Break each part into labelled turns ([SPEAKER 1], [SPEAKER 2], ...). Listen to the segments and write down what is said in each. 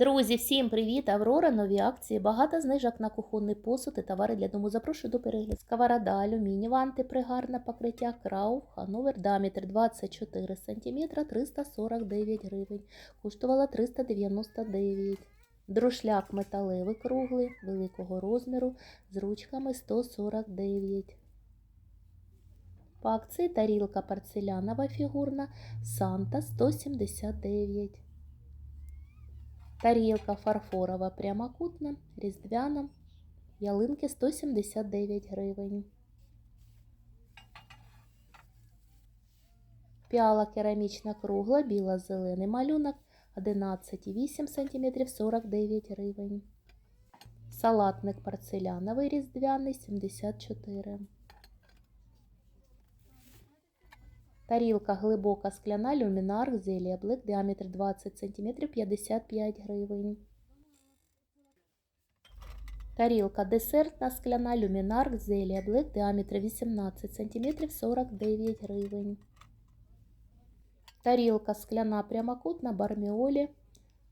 [SPEAKER 1] Друзі, всім привіт! Аврора, нові акції, багато знижок на кухонний посуд і товари для дому. Запрошую до перегляду. Сковорода, алюмінієва, антипригарне покриття, крауф, Хановер, діаметр 24 см, 349 гривень. Коштувала 399 Друшляк металевий круглий, великого розміру, з ручками 149 По акції тарілка порцелянова фігурна, Санта 179 Тарілка фарфорова прямокутна, різдвяна, ялинки 179 гривень. Піала керамічна кругла, біла-зелений малюнок 11,8 см 49 гривень. Салатник порцеляновий різдвяний 74 Тарілка глибока скляна люмінар зелія блик, діаметр 20 см 55 гривень. Тарілка десертна скляна люмінар зелія блик, діаметр 18 см 49 гривень. Тарілка скляна прямокутна барміолі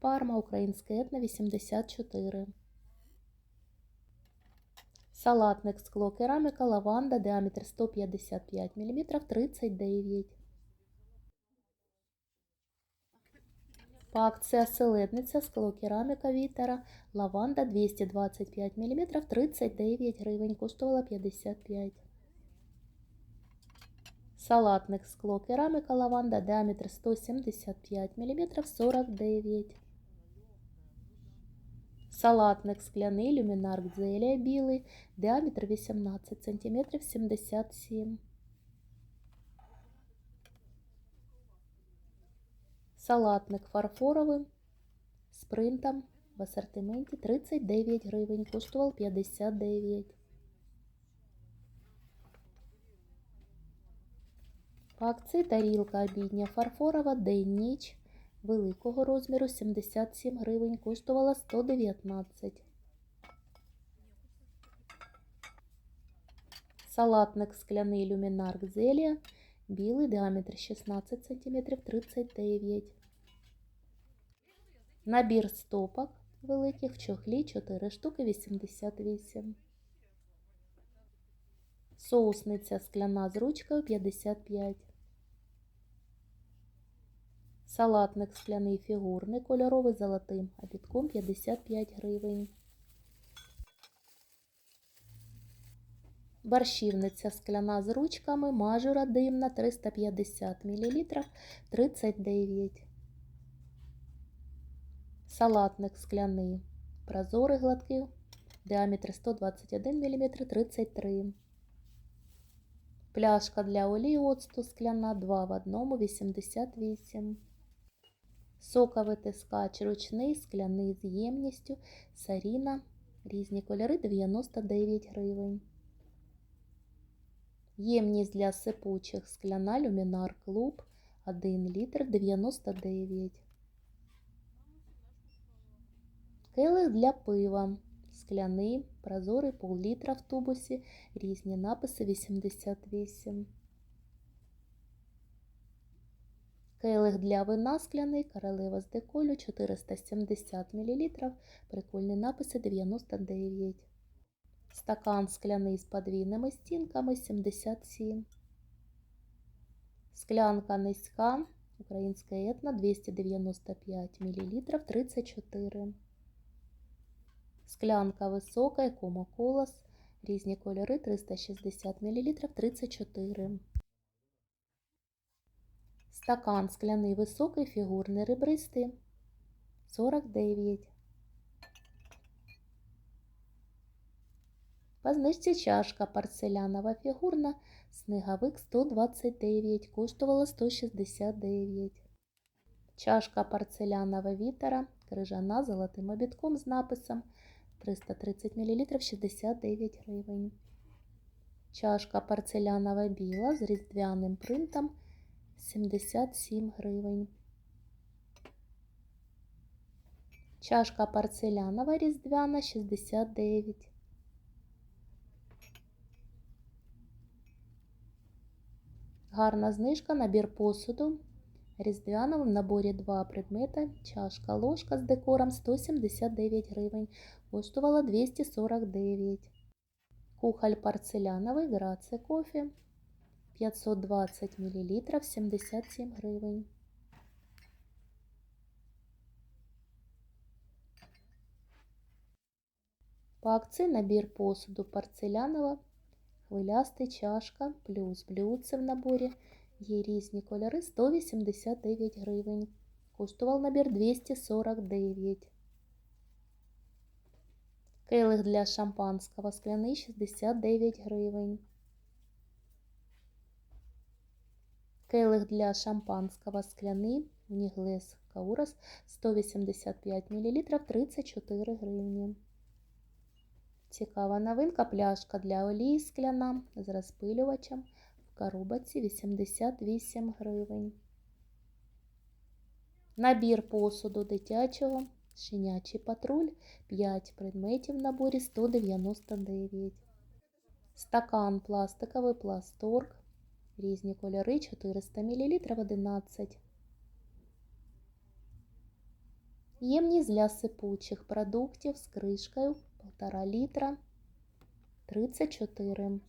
[SPEAKER 1] парма українське етна 84 Салатник скло кераміка лаванда, діаметр 155 мм 39. По акції оселедниця скло кераміка вітера. Лаванда 225 мм 39 гривень, коштувала 55. Салатник скло кераміка лаванда, діаметр 175 мм 49 Салатник скляний люмінар гзелія білий, діаметр 18 см 77 Салатник фарфоровий з принтом в асортименті 39 гривень, коштував 59 По акції тарілка обідня фарфорова день-ніч великого розміру 77 гривень, коштувала 119. Салатник скляний люмінар Гзелія, білий діаметр 16 см 39. Набір стопок великих в чохлі 4 штуки 88. Соусниця скляна з ручкою 55. Салатник скляний фігурний, кольоровий золотим, обідком 55 гривень. Борщівниця скляна з ручками, мажура димна 350 мл 39. Салатник скляний, прозорий гладкий, діаметр 121 мм 33. Пляшка для олії оцту скляна 2 в 1 88. Соковий тискач ручний, скляний з ємністю, саріна, різні кольори 99 гривень. Ємність для сипучих скляна люмінар клуб 1 літр 99. Келих для пива. Скляний, прозорий пол-літра в тубусі, різні написи 88. Келих для вина скляний, королева з деколю 470 мл, прикольні написи 99. Стакан скляний з подвійними стінками 77. Склянка низька, українська етна 295 мл 34. Склянка висока, екома колос, різні кольори 360 мл 34. Стакан скляний високий, фігурний ребристий 49. По знижці чашка порцелянова фігурна, снеговик 129, коштувала 169. Чашка порцелянова вітера, крижана золотим обідком з написом 330 мл 69 гривень. Чашка порцелянова біла з різдвяним принтом 77 гривень. Чашка порцелянова різдвяна 69. Гарна знижка, набір посуду Різдвяна наборі два предмети. Чашка, ложка з декором 179 гривень. Коштувала 249. Кухоль порцеляновий, Граце кофе. 520 мл, 77 гривень. По акції набір посуду порцелянова, хвиляста чашка плюс блюдце в наборі. Є різні кольори 189 гривень. Коштував набір 249. Келих для шампанського скляний 69 гривень. Келих для шампанського скляний Уніглес Каурас 185 мл 34 гривні. Цікава новинка пляшка для олії скляна з розпилювачем в коробці 88 гривень. Набір посуду дитячого, щенячий патруль, 5 предметів в наборі 199. Стакан пластиковий пласторг, різні кольори 400 мл 11. Ємність для сипучих продуктів з кришкою 1,5 літра 34.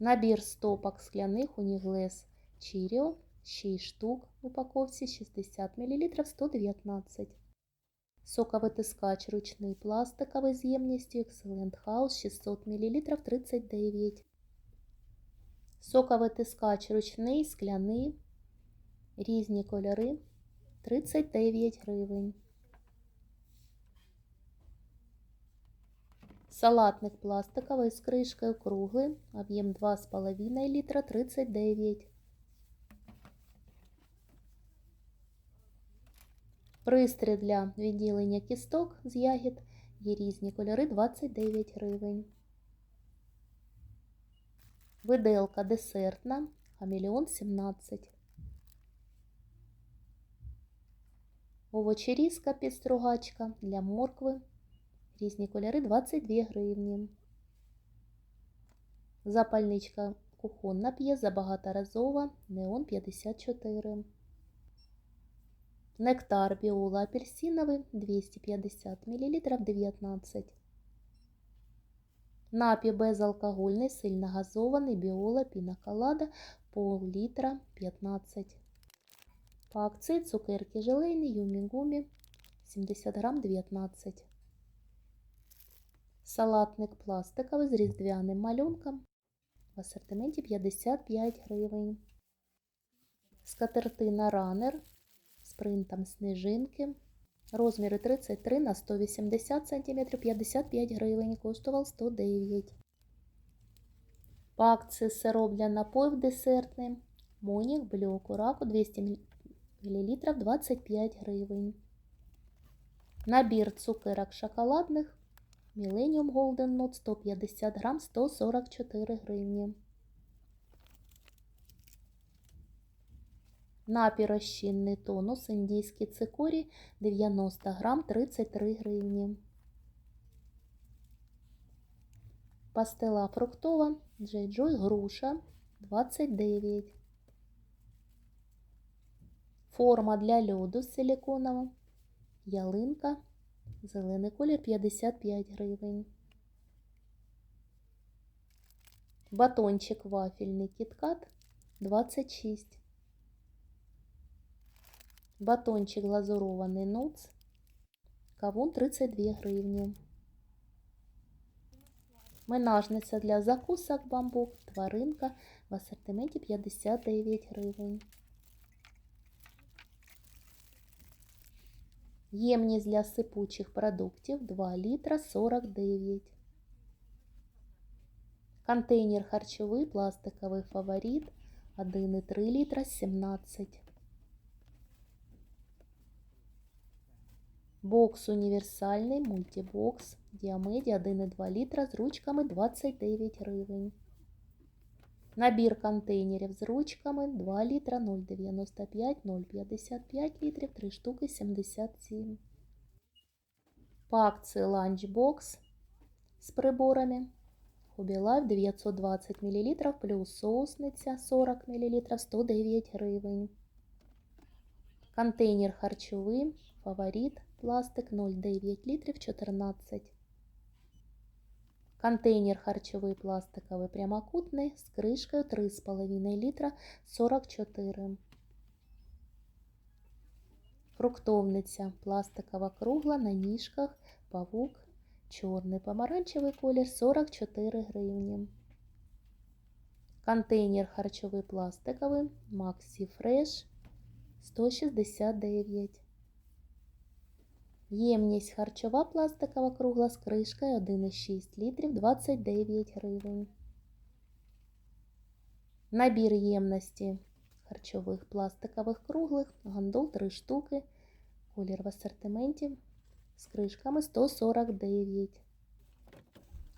[SPEAKER 1] Набір стопок скляних Уніглес Чіріо 6 штук в упаковці 60 мл 119. Соковитискач ручний пластиковий з ємністю Excellent House 600 мл 39. Соковитискач ручний скляний. Різні кольори 39 гривень. Салатник пластиковий з кришкою круглий, об'єм 2,5 літра 39. Пристрій для відділення кісток з ягід є різні кольори 29 гривень. Виделка десертна, хамелеон 17. Овочерізка підстругачка для моркви. Різні кольори 22 гривні. Запальничка кухонна п'єза багаторазова, неон 54. Нектар біола апельсиновий 250 мл 19. Напій безалкогольний, сильно газований біола пінаколада пол літра 15. По акції цукерки желейні юмі-гумі 70 грам 19. Салатник пластиковий з різдвяним малюнком в асортименті 55 гривень. Скатертина ранер з принтом сніжинки. Розміри 33 на 180 см 55 гривень. Коштував 109. По акції сироп для напоїв десертний. Монік Блю Кураку 200 мл 25 гривень. Набір цукерок шоколадних. Millennium Golden Nut 150 грам 144 гривні. Напій розчинний тонус індійський цикорій 90 грам 33 гривні. Пастила фруктова Джей-Джой груша 29. Форма для льоду силиконова. Ялинка Зелений колір 55 гривень. Батончик вафельний кіткат 26. Батончик глазурований нуц. Кавун 32 гривні. Менажниця для закусок бамбук. Тваринка в асортименті 59 гривень. Ємність для сипучих продуктів 2 літра 49. Контейнер харчовий пластиковий фаворит 1,3 літра 17. Бокс універсальний мультибокс Діамеді 1,2 літра з ручками 29 гривень. Набір контейнерів з ручками 2 літра 0,95, 0,55 літрів, 3 штуки 77. По акції ланчбокс з приборами. Life 920 мл плюс соусниця 40 мл 109 гривень. Контейнер харчовий, фаворит, пластик 0,9 літрів 14. Контейнер харчовий пластиковий прямокутний з кришкою 3,5 літра 44. Фруктовниця пластикова кругла на ніжках, павук, чорний помаранчевий колір 44 гривні. Контейнер харчовий пластиковий Maxi Fresh 169. Ємність харчова пластикова кругла з кришкою 1,6 літрів 29 гривень. Набір ємності харчових пластикових круглих, гандул 3 штуки, колір в асортименті з кришками 149.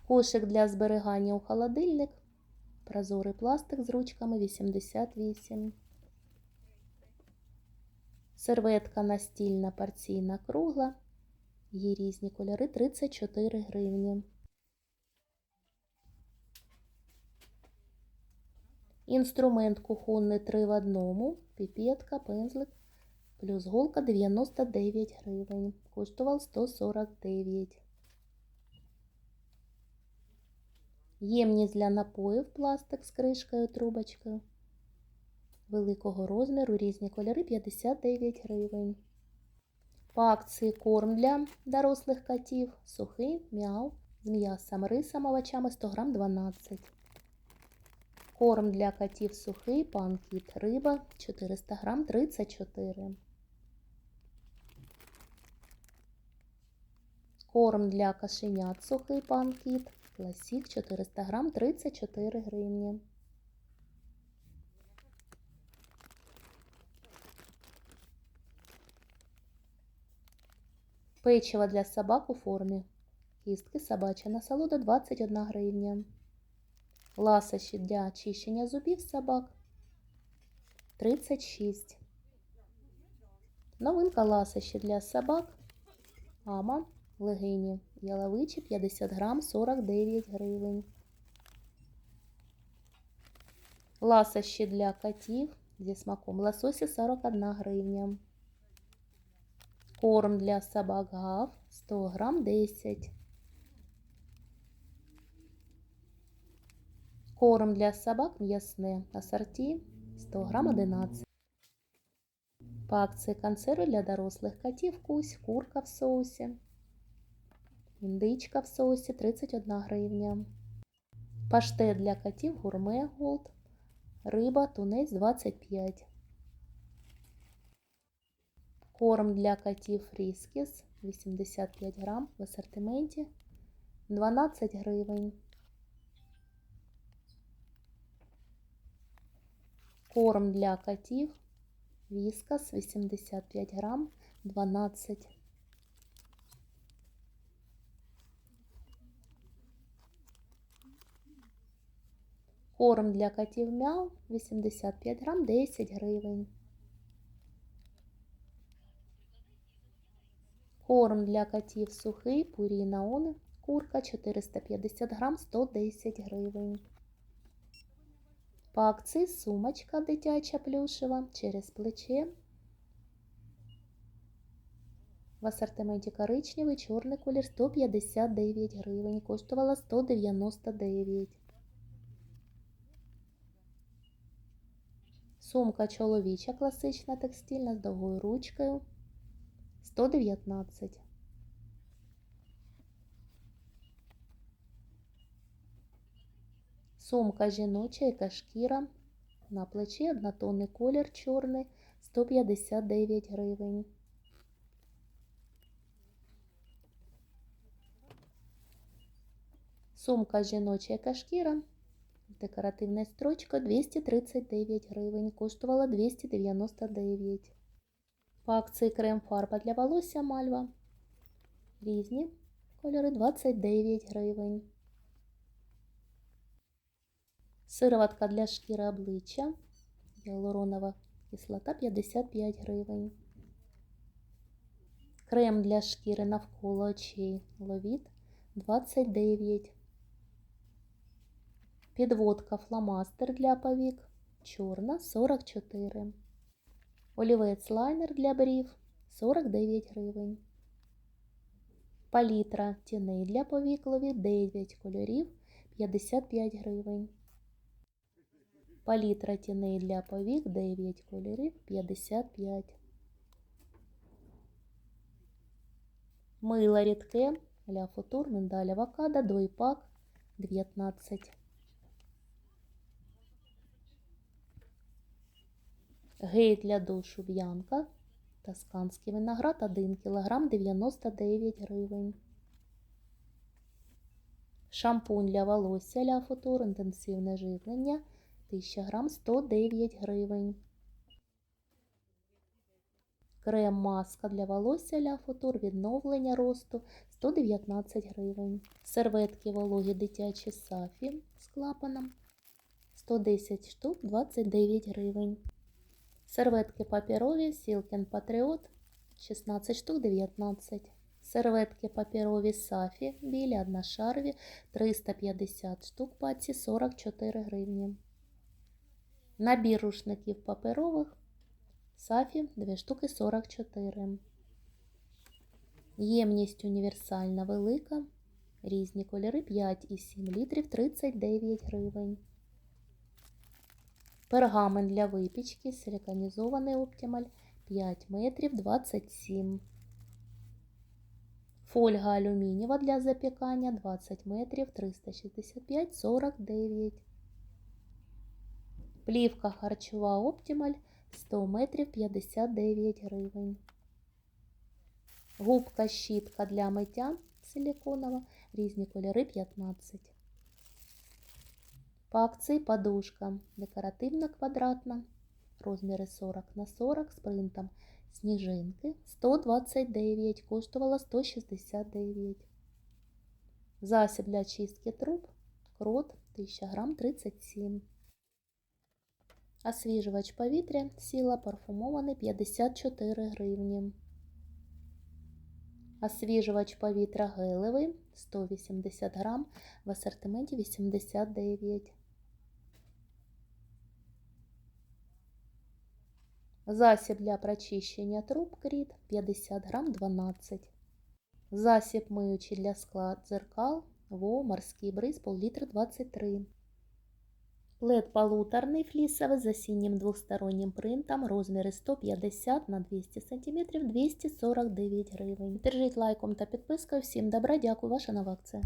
[SPEAKER 1] Кошик для зберігання у холодильник, прозорий пластик з ручками 88. Серветка настільна порційна кругла. Є різні кольори 34 гривні. Інструмент кухонний 3 в одному, піпетка, пензлик, плюс голка 99 гривень. Коштував 149. Ємність для напоїв пластик з кришкою, трубочкою. Великого розміру, різні кольори 59 гривень. По акції корм для дорослих котів, сухий, мяу, з м'ясом, рисом, овочами 100 грам 12. Корм для котів сухий, панкіт, риба 400 грам 34. Корм для кошенят сухий панкіт, класік 400 грам 34 гривні. Печиво для собак у формі. Кістки собача насолода 21 гривня. Ласощі для очищення зубів собак 36. Новинка ласощі для собак. Ама легені. Яловичі 50 грам 49 гривень. Ласощі для котів зі смаком лосося 41 гривня. Корм для собак гав 100 грам 10. Корм для собак м'ясне асорті 100 грам 11. По акції консерви для дорослих котів кусь, курка в соусі, індичка в соусі 31 гривня. Паштет для котів гурме голд, риба, тунець 25. Корм для котів фріскіс 85 грам в асортименті 12 гривень. Корм для котів Віскас 85 грам 12. Корм для котів мяу 85 грам 10 гривень. Корм для котів сухий, пуріна он, курка 450 грам 110 гривень. По акції сумочка дитяча плюшева через плече. В асортименті коричневий, чорний колір 159 гривень. Коштувала 199. Сумка чоловіча класична текстильна з довгою ручкою 119. Сумка жіноча, яка шкіра на плечі однотонний колір чорний 159 гривень. Сумка жіноча, яка шкіра декоративна строчка 239 гривень. Коштувала 299. По акції крем фарба для волосся мальва. Різні кольори 29 гривень. Сироватка для шкіри обличчя. Гіалуронова кислота 55 гривень. Крем для шкіри навколо очей ловіт 29. Підводка фломастер для повік. Чорна 44. Олівець лайнер для брів 49 гривень. Палітра тіней для повіклові 9 кольорів 55 гривень. Палітра тіней для повік 9 кольорів 55. Мило рідке Ля Футур миндаль авокадо двойпак 19. Гель для душу Б'янка. Тосканський виноград 1 кг 99 гривень. Шампунь для волосся Ля Футур інтенсивне живлення 1000 грам 109 гривень. Крем маска для волосся Ля Футур відновлення росту 119 гривень. Серветки вологі дитячі Сафі з клапаном 110 штук 29 гривень. Серветки паперові Silken Patriot 16 штук 19. Серветки паперові Сафі білі одношарові 350 штук паці 44 гривні. Набір рушників паперових Сафі 2 штуки 44. Ємність універсальна велика. Різні кольори 5 і 7 літрів 39 гривень. Пергамент для випічки силіконізований оптималь 5 метрів 27. Фольга алюмінієва для запікання 20 метрів 365 49. Плівка харчова оптималь 100 метрів 59 гривень. Губка щітка для миття силіконова, різні кольори 15. По акції подушка декоративна квадратна, розміри 40 на 40 з принтом сніжинки 129, коштувала 169. Засіб для чистки труб крот 1000 грам 37. Освіжувач повітря сіла парфумований 54 гривні. Освіжувач повітря гелевий 180 грам в асортименті 89. Засіб для прочищення труб кріт 50 грам 12. Засіб миючий для скла дзеркал ВО морський бриз пол-літра 23. Лед полуторний флісовий з осіннім двостороннім принтом, розміри 150 на 200 см 249 гривень. Держіть лайком та підпискою. Всім добра, дякую, ваша нова акція.